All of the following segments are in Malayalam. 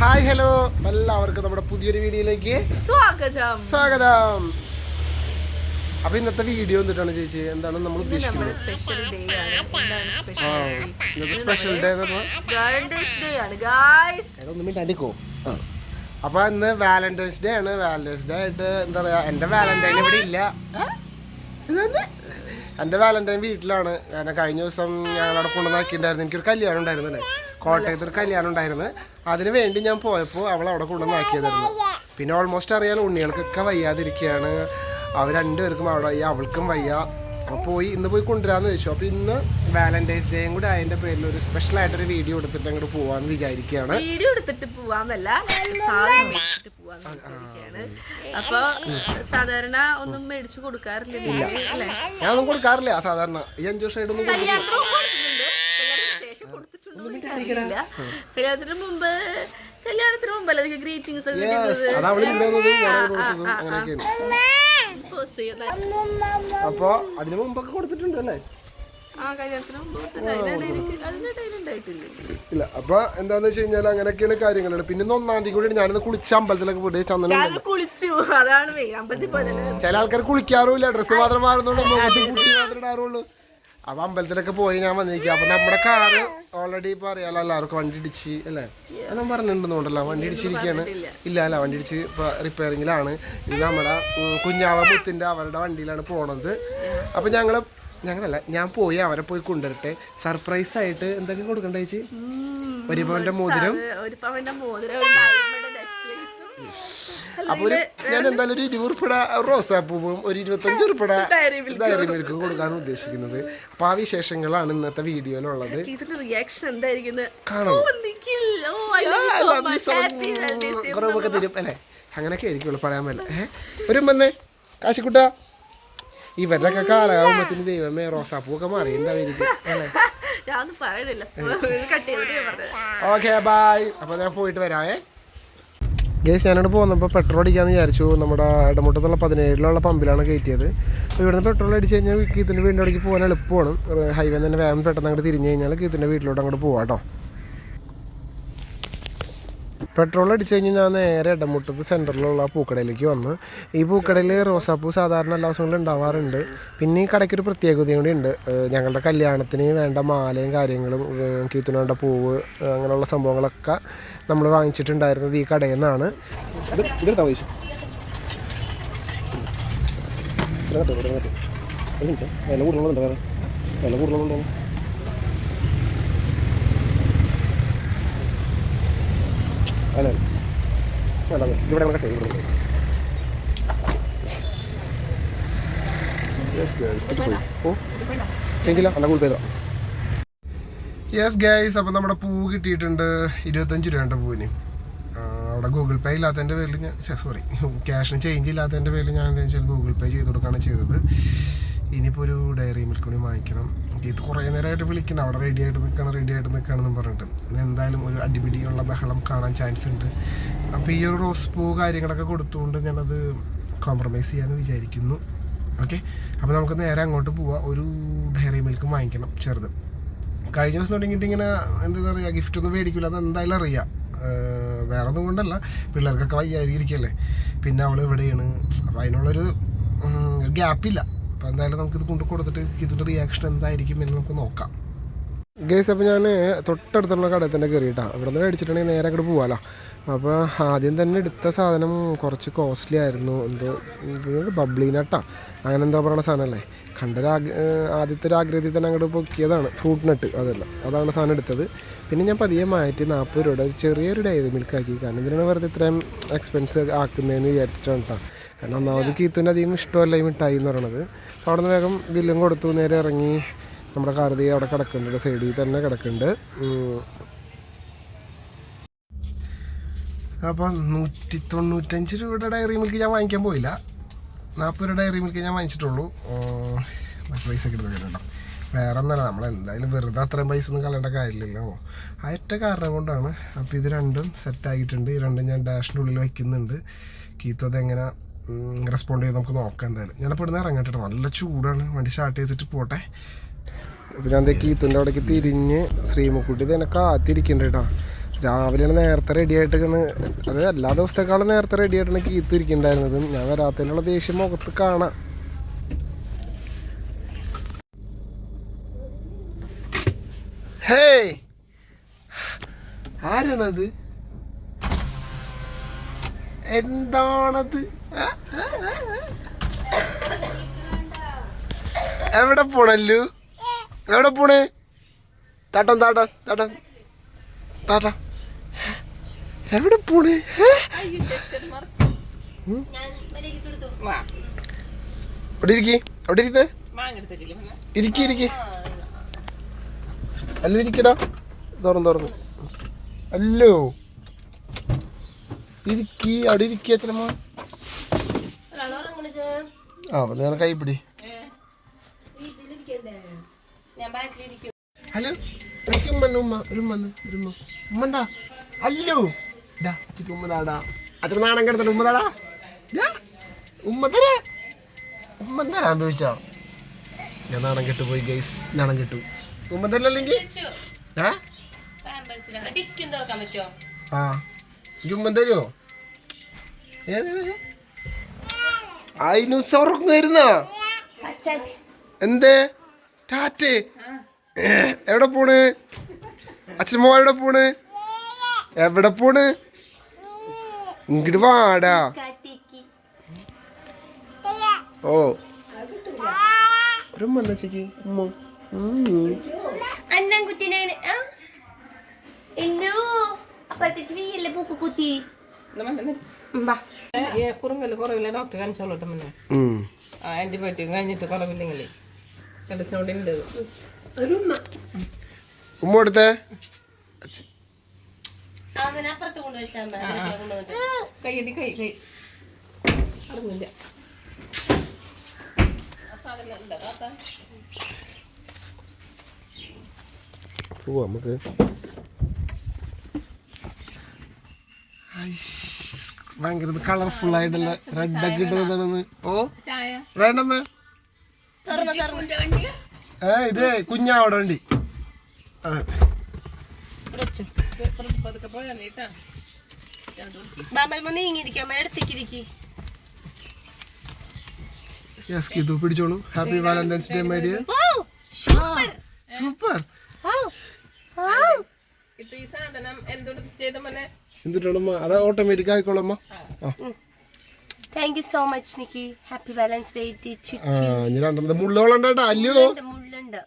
Hi hello. എല്ലാവർക്കും നമ്മുടെ പുതിയൊരു വീഡിയോയിലേക്ക് സ്വാഗതം. സ്വാഗതം. അപ്പൊ ഇന്നത്തെ വീഡിയോ എന്നിട്ടാണ് ചേച്ചി. എന്താണ് നമ്മൾ ഉദ്ദേശിക്കുന്നത്? സ്പെഷ്യൽ ഡേ ഇന്നത്തെ സ്പെഷ്യൽ ഒന്ന് മിണ്ടാണ്ടിക്കോ അപ്പൊ ഇന്ന് വാലന്റൈൻസ് ഡേ ആണ്. വാലന്റൈൻസ് ഡേ ആയിട്ട് എന്താ പറയാ എന്റെ വാലന്റൈൻ ഇവിടെ ഇല്ല? എന്റെ വാലന്റൈൻ വീട്ടിലാണ്. കാരണം കഴിഞ്ഞ ദിവസം ഞാൻ ഞങ്ങളവിടെ കൊണ്ടുവന്നാക്കിണ്ടായിരുന്നു എനിക്കൊരു കല്യാണം ഉണ്ടായിരുന്നു അല്ലേ കോട്ടയത്ത് ഒരു കല്യാണം ഉണ്ടായിരുന്നു. അതിന് വേണ്ടി ഞാൻ പോയപ്പോൾ അവൾ അവിടെ കൊണ്ടുവന്നാക്കിയതായിരുന്നു പിന്നെ ഓൾമോസ്റ്റ് അറിയാലോ ഉണ്ണികൾക്കൊക്കെ വയ്യാതിരിക്കുകയാണ്. അവർ രണ്ടുപേർക്കും അവിടെ വയ്യ അവൾക്കും വയ്യ. അപ്പോൾ പോയി ഇന്ന് പോയി കൊണ്ടുവരാമെന്ന് ചോദിച്ചു അപ്പോൾ ഇന്ന് വാലന്റൈൻസ് ഡേയും കൂടി അതിന്റെ പേരിൽ ഒരു സ്പെഷ്യൽ ആയിട്ടൊരു വീഡിയോ എടുത്തിട്ട് അങ്ങോട്ട് പോവാന്ന് വിചാരിക്കുകയാണ്. വീഡിയോ എടുത്തിട്ട് പോവാന്നല്ല അപ്പൊ സാധാരണ ഒന്നും മേടിച്ചു കൊടുക്കാറില്ല അല്ലേ ഞാനൊന്നും കൊടുക്കാറില്ല സാധാരണ. ഈ അഞ്ചു വർഷമായിട്ടൊന്നും കല്യാണത്തിന് മുമ്പ് കൊടുത്തിട്ടുണ്ട്. കല്യാണത്തിന് എനിക്കറിയില്ല. മുമ്പ് കല്യാണത്തിന് ഗ്രീറ്റിംഗ്സ് ഒക്കെ അപ്പോൾ അതിന് മുമ്പൊക്കെ കൊടുത്തിട്ടുണ്ട് അല്ലേ? ഇല്ല അപ്പൊ എന്താന്ന് വെച്ച് കഴിഞ്ഞാൽ അങ്ങനെയൊക്കെയാണ് കാര്യങ്ങൾ പിന്നെ ഇന്ന് ഒന്നാം തീയതി കൂടി ഞാനിന്ന് കുളിച്ച അമ്പലത്തിലൊക്കെ പോയിട്ട് ചന്ദനം കുളിച്ചു. അതാണ് ചില ആൾക്കാർ കുളിക്കാറുമില്ല. ഡ്രസ്സ് മാത്രം മാറുന്നുള്ളൂ മുഖത്ത് കുട്ടി മാത്രമേ ഇടാറുള്ളൂ. അപ്പൊ അമ്പലത്തിലൊക്കെ പോയി ഞാൻ വന്നിരിക്കുക അപ്പൊ നമ്മുടെ കാറ് ഓൾറെഡി ഇപ്പൊ അറിയാലോ എല്ലാവർക്കും വണ്ടി ഇടിച്ച് അല്ലേ? ഞാൻ പറഞ്ഞിട്ടുണ്ടല്ലോ വണ്ടി ഇടിച്ചിരിക്കുകയാണ് ഇല്ല അല്ല വണ്ടി ഇടിച്ച് ഇപ്പൊ റിപ്പയറിങ്ങിലാണ് ഇത് നമ്മുടെ കുഞ്ഞാവ മുത്തിന്റെ അവരുടെ വണ്ടിയിലാണ് പോണത്. അപ്പൊ ഞങ്ങൾ ഞങ്ങളല്ല ഞാൻ പോയി അവരെ പോയി കൊണ്ടുവരട്ടെ. സർപ്രൈസ് ആയിട്ട് എന്തൊക്കെ കൊടുക്കണ്ട ചേച്ചി? ഒരു പവന്റെ മോതിരം. ഒരു പവന്റെ മോതിരം ഒരു diamond necklace ഉം, അപ്പൊ ഒരു ഞാൻ എന്തായാലും ഒരു ഇരുപത് ഉറുപ്പിട റോസാപ്പൂവും ഒരു ഇരുപത്തഞ്ച് ഉറുപ്പിട ഡയറി മിൽക്കും കൊടുക്കാൻ ഉദ്ദേശിക്കുന്നത്. അപ്പൊ ആ വിശേഷങ്ങളാണ് ഇന്നത്തെ വീഡിയോയിലുള്ളത്. കാണാം. കുറവൊക്കെ തരും. അല്ലേ? അങ്ങനെയൊക്കെ ആയിരിക്കുള്ളൂ പറയാൻ പറ്റില്ല ഏഹ് ഒരു വന്നേ. കാശിക്കുട്ട. ഇവരുടെയൊക്കെ കാലാകുമ്പത്തിന് ദൈവമേ റോസാപ്പൂ ഒക്കെ മാറിയിട്ടുണ്ടായിരിക്കും അല്ലേ ഓക്കെ ബായ് അപ്പോൾ ഞാൻ പോയിട്ട് വരാവേ. ഗേസ് ഞാനിവിടെ പോകുന്നപ്പോൾ പെട്രോൾ അടിക്കാമെന്ന് വിചാരിച്ചു. നമ്മുടെ ഇടമുട്ടത്തുള്ള പതിനേഴിലുള്ള പമ്പിലാണ് കയറ്റിയത്. അപ്പോൾ ഇവിടുന്ന് പെട്രോൾ അടിച്ച് കഴിഞ്ഞാൽ കീത്തിന്റെ വീടിന്റെ അവിടേക്ക് പോകാൻ എളുപ്പമാണ്. ഹൈവേ തന്നെ വേഗം പെട്ടെന്ന് അങ്ങോട്ട് തിരിഞ്ഞ് കഴിഞ്ഞാൽ കീത്തിന്റെ വീട്ടിലോട്ട് അങ്ങോട്ട് പോകാം കേട്ടോ പെട്രോൾ അടിച്ച് കഴിഞ്ഞ് ഞാൻ നേരെ ഇടമുട്ടത്ത് സെന്ററിലുള്ള ആ പൂക്കടയിലേക്ക് വന്ന്. ഈ പൂക്കടയിൽ റോസാപ്പൂ സാധാരണ എല്ലാ ദിവസങ്ങളിലും ഉണ്ടാവാറുണ്ട്. പിന്നെ ഈ കടയ്ക്കൊരു പ്രത്യേകതയും കൂടി ഉണ്ട്. ഞങ്ങളുടെ കല്യാണത്തിന് വേണ്ട മാലയും കാര്യങ്ങളും കീത്തിന് വേണ്ട പൂവ് അങ്ങനെയുള്ള സംഭവങ്ങളൊക്കെ നമ്മൾ വാങ്ങിച്ചിട്ടുണ്ടായിരുന്നത് ഈ കടയിൽ നിന്നാണ്. വില കൂടുതലുണ്ടോ വില കൂടുതലുണ്ടോ അല്ല വേണ്ട വേണ്ട. ഇവിടെ നമുക്ക് ചെയ്ത് ഇവിടെ യെസ് ഗൈസ് അപ്പം ചേഞ്ചില്ല അല്ല ഗൂഗിൾ പേ യെസ് ഗൈസ് അപ്പോൾ നമ്മുടെ പൂ കിട്ടിയിട്ടുണ്ട് ഇരുപത്തഞ്ച് രൂപ പൂവിന്. അവിടെ ഗൂഗിൾ പേ ഇല്ലാത്തതിന്റെ പേരിൽ ഞാൻ സോറി ക്യാഷിന് ചേഞ്ച് ഇല്ലാത്തതിന്റെ പേരിൽ ഞാൻ എന്താ വെച്ചാൽ ഗൂഗിൾ പേ ചെയ്ത് കൊടുക്കുകയാണ് ചെയ്തത്. ഇനിയിപ്പോൾ ഒരു ഡയറി മിൽക്ക് കൂടി വാങ്ങിക്കണം. ഇത് കുറേ നേരമായിട്ട് വിളിക്കണം അവിടെ റെഡി ആയിട്ട് നിൽക്കണം റെഡി ആയിട്ട് നിൽക്കണമെന്നും പറഞ്ഞിട്ട്. എന്തായാലും ഒരു അടിപിടിയുള്ള ബഹളം കാണാൻ ചാൻസ് ഉണ്ട്. അപ്പോൾ ഈ ഒരു റോസ് പൂ കാര്യങ്ങളൊക്കെ കൊടുത്തുകൊണ്ട് ഞാനത് കോംപ്രമൈസ് ചെയ്യാമെന്ന് വിചാരിക്കുന്നു. ഓക്കെ അപ്പോൾ നമുക്ക് നേരെ അങ്ങോട്ട് പോവാം. ഒരു ഡയറി മിൽക്ക് വാങ്ങിക്കണം ചെറുത്. കഴിഞ്ഞ ദിവസം തുടങ്ങിയിട്ട് ഇങ്ങനെ എന്താ പറയുക ഗിഫ്റ്റ് ഒന്നും മേടിക്കില്ല അത് എന്തായാലും അറിയാം. വേറെ ഒന്നും കൊണ്ടല്ല. പിള്ളേർക്കൊക്കെ വയ്യായിരിക്കല്ലേ പിന്നെ അവൾ ഇവിടെയാണ്. അപ്പോൾ അതിനുള്ളൊരു ഗ്യാപ്പില്ല അപ്പോൾ എന്തായാലും നമുക്കിത് കൊണ്ട് കൊടുത്തിട്ട് ഇതിന്റെ റിയാക്ഷൻ എന്തായിരിക്കും എന്ന് നമുക്ക് നോക്കാം. ഗേസ് അപ്പോൾ ഞാൻ തൊട്ടടുത്തുള്ള കടയിൽ തന്നെ കയറിയിട്ടാണ് ഇവിടെ നിന്ന് മേടിച്ചിട്ടുണ്ടെങ്കിൽ നേരെ അങ്ങോട്ട് പോകാമല്ലോ അപ്പോൾ ആദ്യം തന്നെ എടുത്ത സാധനം കുറച്ച് കോസ്റ്റ്ലി ആയിരുന്നു. എന്തോ ഇത് ബബ്ലി നട്ടാ അങ്ങനെ എന്തോ പറയുന്ന സാധനമല്ലേ? കണ്ടൊരു ആദ്യത്തെ ഒരു ആഗ്രഹത്തിൽ തന്നെ അങ്ങോട്ട് പൊക്കിയതാണ്. ഫ്രൂട്ട് നട്ട് അതല്ല. അതാണ് സാധനം എടുത്തത്. പിന്നെ ഞാൻ പതിയെ മാറ്റി നാൽപ്പത് രൂപയുടെ ചെറിയൊരു ഡയറി മിൽക്ക് ആക്കി. കാരണം ഇതിനാണ് വെറുതെ ഇത്രയും എക്സ്പെൻസ് ആക്കുന്നതെന്ന് വിചാരിച്ചിട്ടാണ് കേട്ടോ കാരണം ഒന്നാമത് കീത്തുവിന് അധികം ഇഷ്ടമല്ല ഈ മിഠായി എന്ന് പറയണത്. അപ്പോൾ അവിടെ നിന്ന് വേഗം ബില്ലും കൊടുത്തു നേരെ ഇറങ്ങി നമ്മുടെ കാർതി അവിടെ കിടക്കുന്നുണ്ട് സൈഡിൽ തന്നെ കിടക്കുന്നുണ്ട്. അപ്പം നൂറ്റി തൊണ്ണൂറ്റഞ്ച് രൂപയുടെ ഡയറി മിൽക്ക് ഞാൻ വാങ്ങിക്കാൻ പോയില്ല. നാൽപ്പത് രൂപ ഡയറി മിൽക്ക് ഞാൻ വാങ്ങിച്ചിട്ടുള്ളൂ. മറ്റു പൈസ കിട്ടുന്നുണ്ടോ വേറെ ഒന്നല്ല നമ്മൾ എന്തായാലും വെറുതെ അത്രയും പൈസ ഒന്നും കളയേണ്ട കാര്യമില്ലല്ലോ. ആ ഒറ്റ കാരണം കൊണ്ടാണ്. അപ്പോൾ ഇത് രണ്ടും സെറ്റായിട്ടുണ്ട് ഈ രണ്ടും ഞാൻ ഡാഷിന്റെ ഉള്ളിൽ വയ്ക്കുന്നുണ്ട് കീത്തു അതെങ്ങനെ റെസ്പോണ്ട് ചെയ്ത് നമുക്ക് നോക്കാം എന്തായാലും. ഞാനിപ്പോൾ ഇവിടുന്ന് ഇറങ്ങട്ടെ. നല്ല ചൂടാണ്. വണ്ടി സ്റ്റാർട്ട് ചെയ്തിട്ട് പോട്ടെ. അപ്പോൾ ഞാൻ കീത്തിന്റെ അവിടേക്ക് തിരിഞ്ഞ് ശ്രീമുക്കുട്ടി ഇത് എന്നെ കാത്തിരിക്കുന്നുണ്ട് കേട്ടോ. രാവിലെയാണ് നേരത്തെ റെഡി ആയിട്ടാണ് അത് എല്ലാ ദിവസത്തെക്കാളും നേരത്തെ റെഡി ആയിട്ടാണ് കീത്തു ഇരിക്കുന്നുണ്ടായിരുന്നത് ഞാൻ വരാത്തതിനുള്ള ദേഷ്യം മുഖത്ത് കാണാം. ഹേയ് ആരാണത്? എന്താണത്. എവിടെ പോണല്ലു എവിടെ പോണേ? താട്ടം താട്ടം താട്ടം. താട്ടം. എവിടെ പോണേ. അവിടെ ഇരിക്കി. അവിടെ ഇരിക്കുന്നേ ഇരിക്കി ഇരിക്കി. അല്ലു ഇരിക്കടാ. തുറന്നു തുറന്നു. അല്ലോ. ഇരിക്കി അവിടെ ഇരിക്കി അച്ഛനമ്മ. ആ അപ്പൊ നേരെ കൈ പിടി. ഹലോ ഉമ്മ ഉമ്മ ഉമ്മ ഉമ്മ. ഉമ്മ അല്ലോ ഡാ ഉമ്മ അത്ര നാണം കിടത്തണ്ട ഉമ്മ താടാ ഡാ, ഉമ്മ തരാ. തരാൻ ചോദിച്ചാ. ഞാൻ നാണം കെട്ടു പോയി ഗൈസ് നാണം കെട്ടു. ഉമ്മ തരല്ലെങ്കിൽ ഏ? ആ. എനിക്ക് ഉമ്മ തരുമോ അതിനു ഉറങ്ങുമായിരുന്ന എന്തേ? ടാറ്റേ? എവിടെ പോണ്? അച്ഛനമ്മ എവിടെ പോണ്? എവിടെ പോണ്? ഇങ്ങോട്ട് വാടാ. ഓ. ഒരു മണ്ണച്ചക്ക് ഉമ്മ. അന്നം കുട്ടീനെ ആ? എല്ലോ അപ്പഴത്തേച്ച് വീയല്ലേ പൂക്ക് കുത്തി? ബാ കുറുങ്ങൽ കുറവില്ല ഡോക്ടറെ കാണിച്ചോളട്ടെ മുന്നേ. ഉം. ആന്റിബയോട്ടിക് കഴിഞ്ഞിട്ട് കുറവില്ലെങ്കിൽ മെഡിസിനോട് ഉണ്ട്. ഉമ്മ കൊടുത്തേ അവനെ അപ്പുറത്ത് കൊണ്ടുവച്ചാൽ കൈയടി കൈ കൈ അറിഞ്ഞില്ല നമുക്ക്. ഭയങ്കര കളർഫുൾ ആയിട്ടുള്ള റെഡ് ഒക്കെ ഇട്ടതാണെന്ന് ഓ ചായ. വേണ്ടമ്മേ? ഏ ഇത് കുഞ്ഞാ അവിടെ വണ്ടി യെസ് കിതു പിടിച്ചോളൂ. Happy Valentine's day my dear super ഇത് ഈ സാധനം എന്തുകൊണ്ട് ചെയ്ത മോനെ? എന്തിട്ടുള്ളമ്മ? അത് ഓട്ടോമാറ്റിക് ആയിക്കോളമ്മ. താങ്ക് യു സോ മച്ച് നിക്കി ഹാപ്പി വാലൻസ് ഡേ ഇനി രണ്ടാമത് മുള്ളോളണ്ടാ അല്ലയോ? മുള്ളുണ്ട്.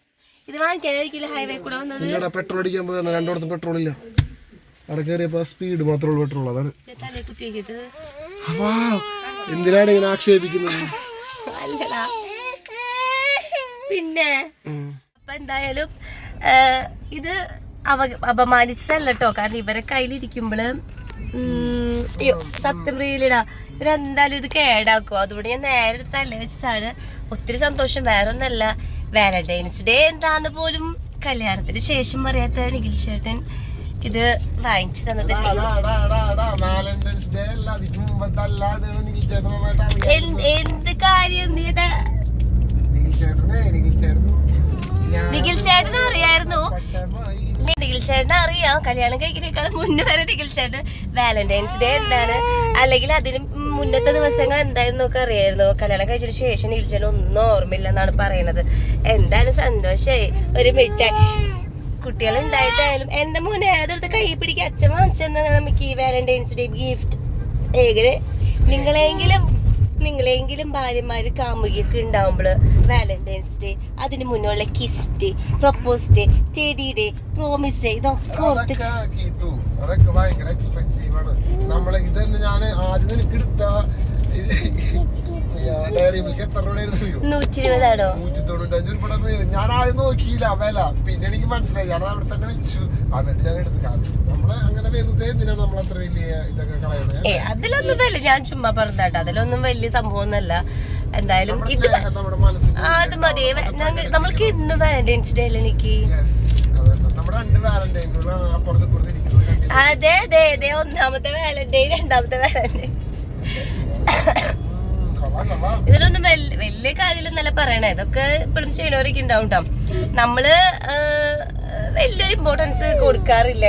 ഇത് വാങ്ങിക്കാനായിരിക്കില്ല ഹൈവേ കൂടെ വന്നത്? ഇല്ലടാ പെട്രോൾ അടിക്കാൻ പോയി രണ്ടിടത്തും പെട്രോൾ ഇല്ല. അവിടെ കയറിയപ്പോ സ്പീഡ് മാത്രമേ ഉള്ളൂ പെട്രോൾ അതാണ്. എന്തിനാണ് ഇങ്ങനെ ആക്ഷേപിക്കുന്നത്? അല്ലടാ. പിന്നെ. അപ്പൊ എന്തായാലും ഇത് അവ അപമാനിച്ചതല്ല കേട്ടോ കാരണം ഇവരെ കയ്യിലിരിക്കുമ്പോൾ അയ്യോ സത്യം പ്രിയലിടാ ഇവരെന്തായാലും ഇത് കേടാക്കും. അതുകൊണ്ട് ഞാൻ നേരെ എടുത്തല്ലേ വെച്ചതാണ് ഒത്തിരി സന്തോഷം. വേറെ ഒന്നല്ല വാലന്റൈൻസ് ഡേ എന്താന്ന് പോലും കല്യാണത്തിന് ശേഷം അറിയാത്ത നിഖിൽ ചേട്ടൻ ഇത് വാങ്ങിച്ചു തന്നത് എന്ത് കാര്യം നീ നിഖിൽ ചേട്ടൻ. അറിയായിരുന്നു. നിഖിൽ അറിയാം. കല്യാണം കഴിക്കുന്നേക്കാളും മുന്നേ വരെ നിഖിൽ ചേട്ടൻ വാലന്റൈൻസ് ഡേ എന്താണ്? അല്ലെങ്കിൽ അതിന് മുന്നത്തെ ദിവസങ്ങൾ എന്തായിരുന്നു ഒക്കെ അറിയായിരുന്നു. കല്യാണം കഴിച്ചതിന് ശേഷം നിഖിൽ ചേട്ടൻ ഒന്നും ഓർമ്മയില്ല എന്നാണ് പറയണത്. എന്തായാലും സന്തോഷായി. ഒരു മിഠായി. കുട്ടികൾ ഉണ്ടായിട്ടായാലും എന്റെ മോനെ അതെടുത്ത് കൈ പിടിക്കുക അച്ഛൻ വാങ്ങിച്ചെന്നാണ് നമുക്ക് ഈ വാലന്റൈൻസ് ഡേ ഗിഫ്റ്റ് ഏകരെ നിങ്ങളെങ്കിലും നിങ്ങളെങ്കിലും ഭാര്യമാര് കാമുകിയൊക്കെ ഉണ്ടാവുമ്പോൾ വാലന്റൈൻസ് ഡേ അതിന് മുന്നുള്ള kiss day propose day teddy day promise day ഇതൊക്കെ ഓർത്ത് അതൊക്കെ ഭയങ്കര എക്സ്പെൻസീവ് ആണ്. നമ്മളെ ഇതന്നെ ഞാൻ ആദ്യം നിനക്ക് എടുത്ത ഡയറി മിൽക്ക് എത്ര രൂപയായിരുന്നു നൂറ്റി ഇരുപതാണോ നൂറ്റി തൊണ്ണൂറ്റഞ്ച് രൂപ ഞാൻ ആദ്യം നോക്കിയില്ല വില. പിന്നെ എനിക്ക് മനസ്സിലായി. ഞാൻ അവിടെ തന്നെ വെച്ചു. എന്നിട്ട് ഞാൻ എടുത്തു കാരണം നമ്മൾ അങ്ങനെ വെറുതെ എന്തിനാണ് നമ്മൾ അത്ര വലിയ ഇതൊക്കെ ഏ അതിലൊന്നും വലിയ ഞാൻ ചുമ്മാ പറഞ്ഞാട്ടോ അതിലൊന്നും വലിയ സംഭവം അല്ല എന്തായാലും ഇത് അത് മതി. നമ്മൾക്ക് ഇന്ന് വാലന്റൈൻസ് ഡേ അല്ലേ എനിക്ക്? അതെ. അതെ അതെ ഒന്നാമത്തെ വാലന്റൈൻ രണ്ടാമത്തെ വാലന്റൈൻ ഇതിലൊന്നും വലിയ കാര്യമില്ലെന്നല്ല പറയണേ. ഇതൊക്കെ ഇപ്പോഴും ചെയ്യണവരൊക്കെ ഉണ്ടാവും കേട്ടോ നമ്മൾ വലിയൊരു ഇമ്പോർട്ടൻസ് കൊടുക്കാറില്ല.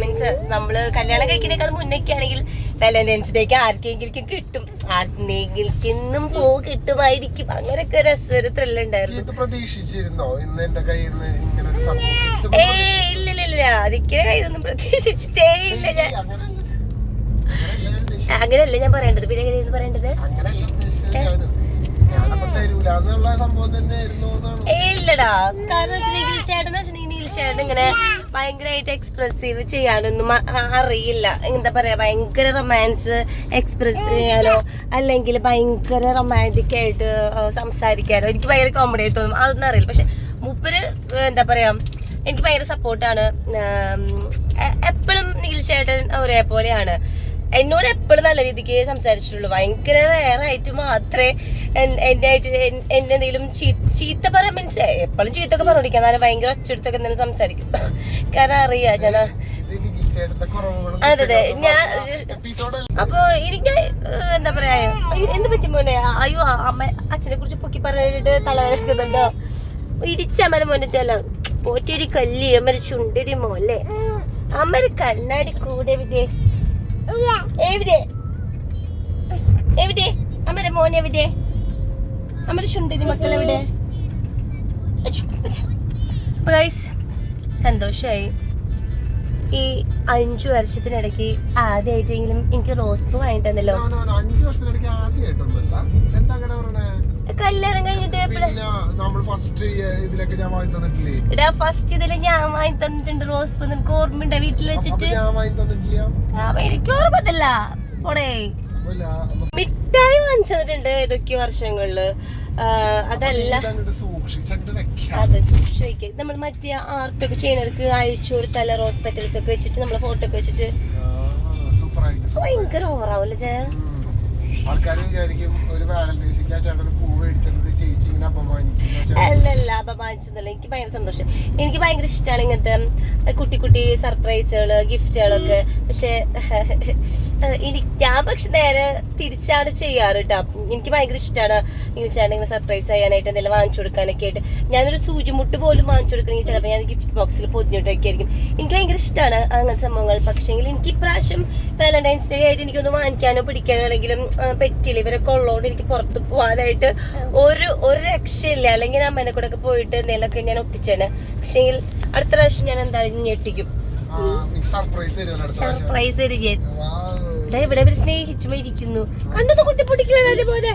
മീൻസ് നമ്മൾ കല്യാണം കഴിക്കുന്നേക്കാൾ മുന്നേക്കെ ആണെങ്കിൽ വാലന്റൈൻസ് ഡേക്ക് ആർക്കെങ്കിലും കിട്ടും. ആർക്കെങ്കിലും പോ കിട്ടുമായിരിക്കും. അങ്ങനെയൊക്കെ ഒരു രസം ഒരു ത്രില്ല് ഉണ്ടായിരുന്നു. ഇത് പ്രതീക്ഷിച്ചിരുന്നോ? ഇന്ന് എന്റെ കയ്യിൽ നിന്ന് ഇങ്ങനെ ഒരു സംഭവം ഏ ഇല്ല ഇല്ല ഇല്ല ഒരിക്കലും കയ്യിലൊന്നും പ്രതീക്ഷിച്ചിട്ടേ ഇല്ല. ഞാൻ. അങ്ങനെയല്ല ഞാൻ പറയേണ്ടത്. പിന്നെ എങ്ങനെയായിരുന്നു പറയേണ്ടത്? ഇല്ലടാ. കാരണം വെച്ചിട്ടുണ്ടെങ്കിൽ ചേട്ടൻ വെച്ചിട്ടുണ്ടെങ്കിൽ ചേട്ടൻ ഇങ്ങനെ ഭയങ്കരമായിട്ട് എക്സ്പ്രസീവ് ചെയ്യാനൊന്നും അറിയില്ല. എന്താ പറയാ ഭയങ്കര റൊമാൻസ് എക്സ്പ്രസ് ചെയ്യാനോ അല്ലെങ്കിൽ ഭയങ്കര റൊമാന്റിക് ആയിട്ട് സംസാരിക്കാനോ എനിക്ക് ഭയങ്കര കോമഡി ആയി തോന്നും. അതൊന്നും അറിയില്ല. പക്ഷെ മുപ്പര് എന്താ പറയാ എനിക്ക് ഭയങ്കര സപ്പോർട്ടാണ് എപ്പോഴും നീൽ ചേട്ടൻ ഒരേപോലെയാണ്. എന്നോട് എപ്പോഴും നല്ല രീതിക്ക് സംസാരിച്ചിട്ടുള്ളൂ. ഭയങ്കര റയർ ആയിട്ട് മാത്രമേ എന്റെ ആയിട്ട് എന്നെ എന്തെങ്കിലും ചീത്ത പറയാൻ മീൻസ് എപ്പോഴും ചീത്തൊക്കെ പറഞ്ഞിരിക്കാം എന്നാലും ഭയങ്കര ഒച്ചെടുത്തൊക്കെ എന്തെങ്കിലും സംസാരിക്കും. കാരണം അറിയാം ഞാൻ അതെ അതെ. ഞാൻ അപ്പൊ എനിക്ക് എന്താ പറയാ എന്ത് പറ്റി മോനെ? അയ്യോ അമ്മ അച്ഛനെ കുറിച്ച് പൊക്കി പറഞ്ഞിട്ട് തലവേദനക്കുന്നുണ്ടോ ഇടിച്ചമ്മനെ മോനിട്ടല്ല പോറ്റൊരു കല്ലി അമ്മ ചുണ്ടരി മോലെ അമ്മര് കണ്ണാടി കൂടെ എവിടെ എവിടെ? എവിടെ? അമ്മരെ മോൻ എവിടെ? അമ്മരെ ശുണ്ടിന് മക്കൾ എവിടെ? ഗൈസ് അച്ഛോ. സന്തോഷായി. ഈ അഞ്ചു വർഷത്തിനിടയ്ക്ക് ആദ്യമായിട്ടെങ്കിലും എനിക്ക് റോസ്പൂ വാങ്ങി തന്നല്ലോ അഞ്ചു വർഷത്തിനിടയ്ക്ക് ആദ്യമായിട്ടൊന്നുമല്ല എന്താ അങ്ങനെ പറയണേ കല്യാണം കഴിഞ്ഞിട്ട് ഫസ്റ്റ് ഇതിലൊക്കെ ഞാൻ വാങ്ങി തന്നിട്ടില്ലേ? എടാ ഫസ്റ്റ് ഇതിൽ ഞാൻ വാങ്ങി തന്നിട്ടുണ്ട് റോസ് പൂ. നിനക്ക് ഓർമ്മയുണ്ട് വീട്ടിൽ വെച്ചിട്ട്? ഞാൻ വാങ്ങി തന്നിട്ടില്ല. എനിക്ക് ഓർമ്മതല്ല പോടേ. അപ്പൊ ലാ- അപ്പൊ മിഠായി വാങ്ങിച്ചു തന്നിട്ടുണ്ട് ഏതൊക്കെ വർഷങ്ങളിൽ. അതല്ല. അതെ സൂക്ഷിച്ചു വയ്ക്കുക നമ്മൾ മറ്റേ ആർട്ടൊക്കെ ചെയ്യുന്നവർക്ക് അയച്ചു കൊടുത്തല്ല റോസ് പെറ്റൽസ് ഒക്കെ വെച്ചിട്ട് നമ്മളെ ഫോട്ടോ ഒക്കെ വെച്ചിട്ട്. ഭയങ്കര ഓവറാവൂല്ലേ ചേ ആൾക്കാർ വിചാരിക്കും ഒരു വാലന്റൈൻസിക്ക് ആ ചേട്ടൻ ചേച്ചി അപമാനിക്കുന്നു. അല്ലല്ല അപമാനിച്ചതല്ല എനിക്ക് ഭയങ്കര സന്തോഷം. എനിക്ക് ഭയങ്കര ഇഷ്ടമാണ് ഇങ്ങനത്തെ കുട്ടി കുട്ടി സർപ്രൈസുകൾ ഗിഫ്റ്റുകളൊക്കെ. പക്ഷെ എനിക്ക് ഞാൻ പക്ഷെ നേരെ തിരിച്ചാണ് ചെയ്യാറ് കേട്ടോ എനിക്ക് ഭയങ്കര ഇഷ്ടമാണ് ഇങ്ങനെ ചേട്ടൻ ഇങ്ങനെ സർപ്രൈസ് ചെയ്യാനായിട്ട് എന്തെങ്കിലും വാങ്ങിച്ചു കൊടുക്കാനൊക്കെ ആയിട്ട്. ഞാനൊരു സൂചിമുട്ട് പോലും വാങ്ങിച്ചു കൊടുക്കണമെങ്കിൽ ചിലപ്പോൾ ഞാൻ ഗിഫ്റ്റ് ബോക്സിൽ പൊതിഞ്ഞിട്ടൊക്കെ ആയിരിക്കും എനിക്ക് ഭയങ്കര ഇഷ്ടമാണ് അങ്ങനത്തെ സംഭവങ്ങൾ. പക്ഷേങ്കിൽ എനിക്ക് ഇപ്രാവശ്യം വാലന്റൈൻസ് ഡേ ആയിട്ട് എനിക്കൊന്ന് വാങ്ങിക്കാനോ പിടിക്കാനോ അല്ലെങ്കിലും പറ്റില്ല ഇവരൊക്കെ ഉള്ളതുകൊണ്ട് എനിക്ക് പുറത്ത് പോകാനായിട്ട് ഒരു ഒരു രക്ഷയില്ല. അല്ലെങ്കിൽ അമ്മേനെ കൂടെ പോയിട്ട് എന്തെങ്കിലുമൊക്കെ ഞാൻ ഒപ്പിച്ചാണ് പക്ഷെങ്കിൽ അടുത്ത പ്രാവശ്യം ഞാൻ എന്തായാലും ഞെട്ടിക്കും. സർപ്രൈസ് തരുമല്ലോ അടുത്ത സർപ്രൈസ് തരികയെ Wow. ദാ ഇവിടെ ഇവർ സ്നേഹിച്ചും ഇരിക്കുന്നു. കണ്ടത് കുട്ടി പൊട്ടിക്കലാണ് പോലെ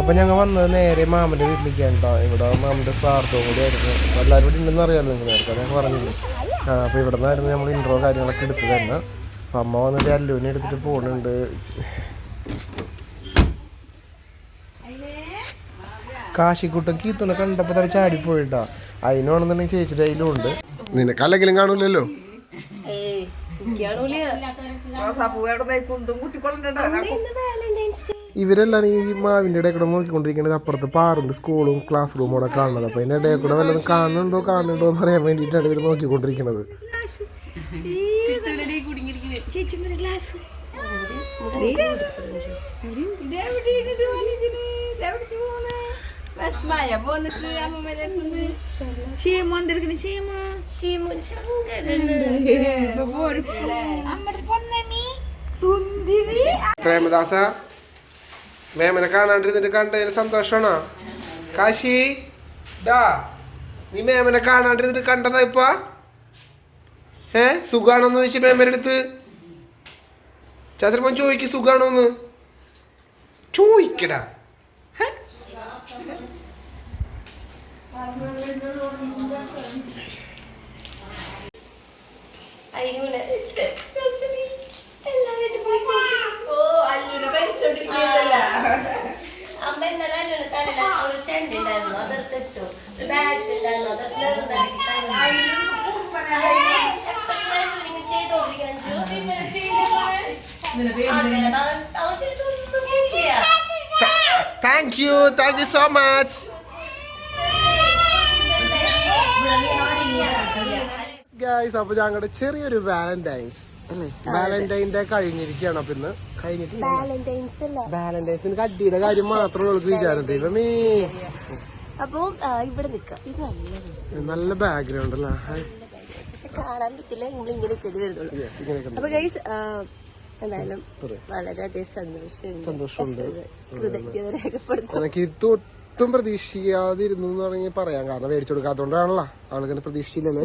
അപ്പൊ ഞങ്ങൾ വന്നത് നേരെ മാമന്റെ വീട്ടിലേക്കാണ് കേട്ടോ. ഇവിടെ മാമന്റെ സ്വാർത്ഥവും കൂടി ആയിരുന്നു. എല്ലാവരും ഇവിടെ ഉണ്ടെന്ന് അറിയാമല്ലോ നിങ്ങൾ നേരത്തെ. ഞാൻ പറഞ്ഞില്ലേ ആ അപ്പൊ ഇവിടെ നിന്നായിരുന്നു നമ്മൾ ഇൻട്രോ കാര്യങ്ങളൊക്കെ എടുത്തു തന്നെ അപ്പൊ അമ്മ വന്നിട്ട് അല്ലുവിനെ എടുത്തിട്ട് പോണുണ്ട്. കാശിക്കുട്ടൻ കീത്തുനെ കണ്ടപ്പോ തന്നെ ചാടിപ്പോയിട്ടാ അതിനാണെന്നുണ്ടെങ്കിൽ ചേച്ചിയുടെ അതിലും ഉണ്ട്. നിനക്കല്ലെങ്കിലും കാണൂലല്ലോ. ഇവരെല്ലാം ഈ മാവിന്റെ ഇടയിൽ കൂടെ നോക്കിക്കൊണ്ടിരിക്കുന്നത് അപ്പുറത്ത് പാറുണ്ട് സ്കൂളും ക്ലാസ് റൂമും കൂടെ കാണുന്നത്. അപ്പൊ അതിന്റെ ഇടയിൽ കൂടെ വല്ലതും കാണുന്നുണ്ടോ കാണുന്നുണ്ടോ എന്ന് അറിയാൻ വേണ്ടിയിട്ടാണ് ഇവർ നോക്കിക്കൊണ്ടിരിക്കുന്നത് ക്ഷേമന്തിരിക്കണ ഗ്ലാസ് പ്രേമദാസ മേമനെ കാണാണ്ടിരുന്നിട്ട് കണ്ടതിന് സന്തോഷമാണോ? കാശി ഡാ നീ മേമനെ കാണാണ്ടിരുന്നിട്ട് കണ്ടതാ ഇപ്പ? ഏ സുഖാണോന്ന് ചോദിച്ചു മേമയുടെ ചാച്ചൻ ചോദിക്ക് സുഖാണോന്ന്? ചോദിക്കടാ. അമ്മ ഇന്നലെ അല്ലൂനെ തല ഒരു ചെണ്ട ഉണ്ടായിരുന്നു അതെടുത്തിട്ടു ഒരു ബാറ്റ് ഉണ്ടായിരുന്നു അതെടുത്ത് thank you thank you so much guys അപ്പൊ ഞങ്ങളുടെ ചെറിയൊരു വാലന്റൈൻസ് അല്ലേ വാലന്റൈൻ ഡേ കഴിഞ്ഞിരിക്കുകയാണ് അപ്പൊ ഇന്ന്. അല്ല? വാലന്റൈൻസിന് കട്ടിയുടെ കാര്യം മാത്രമേ ഉള്ളൂ വിചാരം. ദൈവമേ. അപ്പോ ഇവിടെ നിക്കാം ഇത് നല്ല രസം നല്ല ബാക്ക്ഗ്രൗണ്ട് അല്ലേ കാണാൻ പറ്റില്ല നമ്മൾ ഇങ്ങനെ കെടി വരുന്നുള്ളൂ അപ്പൊ ഗൈസ് വളരെയധികം സന്തോഷമുണ്ട്. സന്തോഷമുണ്ട്. എനിക്ക് ഇത് ഒട്ടും പ്രതീക്ഷിക്കാതിരുന്നു എന്ന് പറഞ്ഞാൽ പറയാം. കാരണം മേടിച്ചു കൊടുക്കാത്തോണ്ടാണല്ലോ ആൾക്കാർ പ്രതീക്ഷിച്ചില്ലല്ലോ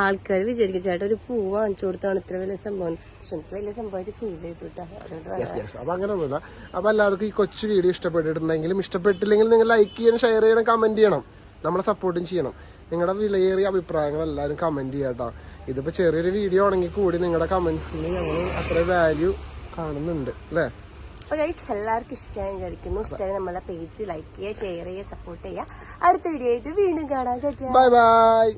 ആൾക്കാർ വിചാരിക്കും ചേട്ടാ ഒരു പൂ വാങ്ങിച്ചു കൊടുത്താണ് ഇത്ര വലിയ സംഭവം. പക്ഷെ എനിക്ക് വലിയ സംഭവമായിട്ട് ഫീൽ ചെയ്തു അങ്ങനെയൊന്നുമില്ല അപ്പൊ എല്ലാവർക്കും ഈ കൊച്ചു വീഡിയോ ഇഷ്ടപ്പെട്ടിട്ടുണ്ടെങ്കിലും ഇഷ്ടപ്പെട്ടില്ലെങ്കിൽ നിങ്ങൾ ലൈക്ക് ചെയ്യണം ഷെയർ ചെയ്യണം കമന്റ് ചെയ്യണം. നമ്മളെ സപ്പോർട്ടും ചെയ്യണം. നിങ്ങളുടെ വിലയേറിയ അഭിപ്രായങ്ങൾ എല്ലാവരും കമന്റ് ചെയ്യാട്ടോ. ഇതിപ്പോൾ ചെറിയൊരു വീഡിയോ ആണെങ്കിൽ കൂടി നിങ്ങളുടെ കമൻസിന് ഞങ്ങൾ അത്ര വാല്യൂ കാണുന്നുണ്ട് അല്ലേ? ഗൈസ് എല്ലാവർക്കും ഇഷ്ടമായി വിചാരിക്കുന്നു. ഇഷ്ടമായി നമ്മളെ പേജ് ലൈക്ക് ചെയ്യുക ഷെയർ ചെയ്യുക സപ്പോർട്ട് ചെയ്യുക. അടുത്ത വീഡിയോ ആയിട്ട് വീണ്ടും കാണാം. ചേച്ചി ബൈ ബൈ